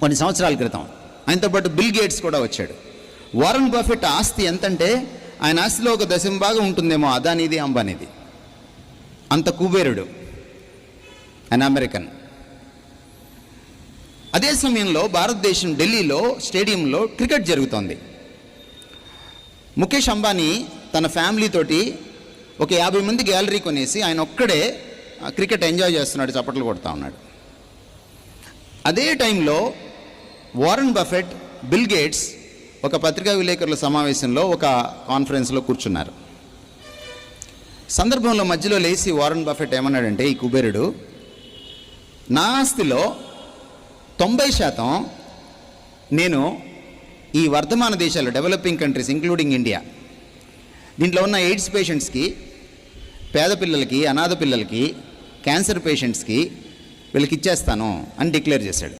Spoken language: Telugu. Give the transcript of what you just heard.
కొన్ని సంవత్సరాల క్రితం. ఆయనతో పాటు బిల్ గేట్స్ కూడా వచ్చాడు. వారన్ బఫెట్ ఆస్తి ఎంతంటే ఆయన ఆస్తిలో ఒక దశం భాగం ఉంటుందేమో అదానిది అంబానీది. అంత కుబేరుడు. ఆయన అమెరికన్ అదే సమయంలో భారతదేశం ఢిల్లీలో స్టేడియంలో క్రికెట్ జరుగుతోంది. ముఖేష్ అంబానీ తన ఫ్యామిలీతోటి ఒక యాభై మంది గ్యాలరీ కొనేసి ఆయన ఒక్కడే క్రికెట్ ఎంజాయ్ చేస్తున్నాడు చప్పట్లు కొడతా ఉన్నాడు. అదే టైంలో వారన్ బఫెట్ బిల్ గేట్స్ ఒక పత్రికా విలేకరుల సమావేశంలో ఒక కాన్ఫరెన్స్లో కూర్చున్నారు. సందర్భంలో మధ్యలో లేచి వారన్ బఫెట్ ఏమన్నాడంటే ఈ కుబేరుడు నా ఆస్తిలో తొంభై శాతం నేను ఈ వర్ధమాన దేశాలు డెవలపింగ్ కంట్రీస్ ఇంక్లూడింగ్ ఇండియా దీంట్లో ఉన్న ఎయిడ్స్ పేషెంట్స్కి పేద పిల్లలకి అనాథ పిల్లలకి క్యాన్సర్ పేషెంట్స్కి వీళ్ళకి ఇచ్చేస్తాను అని డిక్లేర్ చేశాడు.